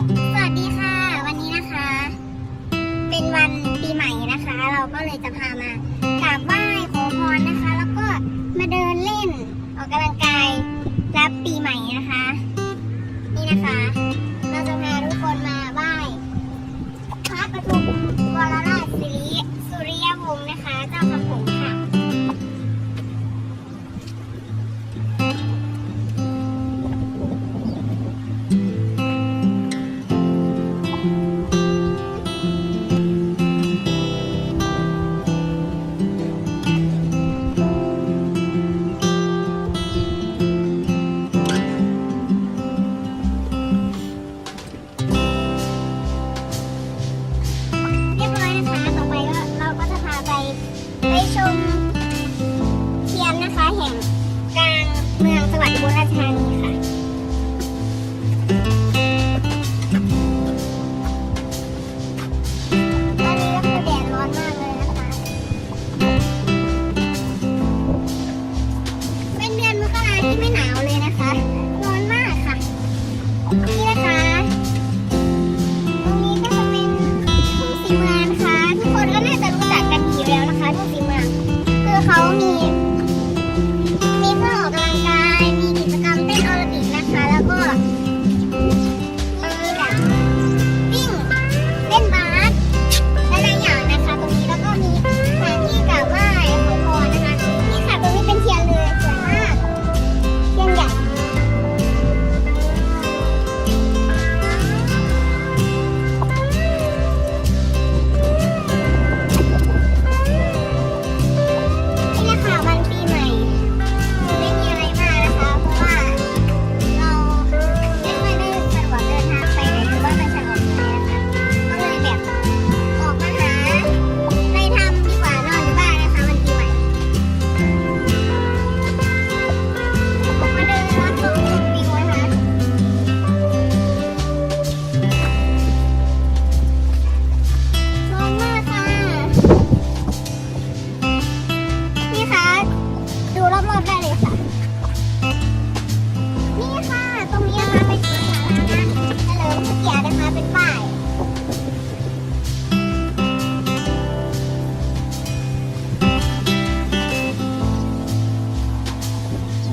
สวัสดีค่ะ วันนี้นะคะ เป็นวันปีใหม่นะคะ เราก็เลยจะพามากราบไหว้ขอพรนะคะ แล้วก็มาเดินเล่นออกกำลังกาย ไม่หนาวเลยนะคะร้อนมากค่ะ นี่นะคะตรงนี้ก็จะเป็นทุ่งสีเมืองนะคะทุกคนก็น่าจะรู้จักกันดีแล้วนะคะทุ่งสีเมืองคือเขามี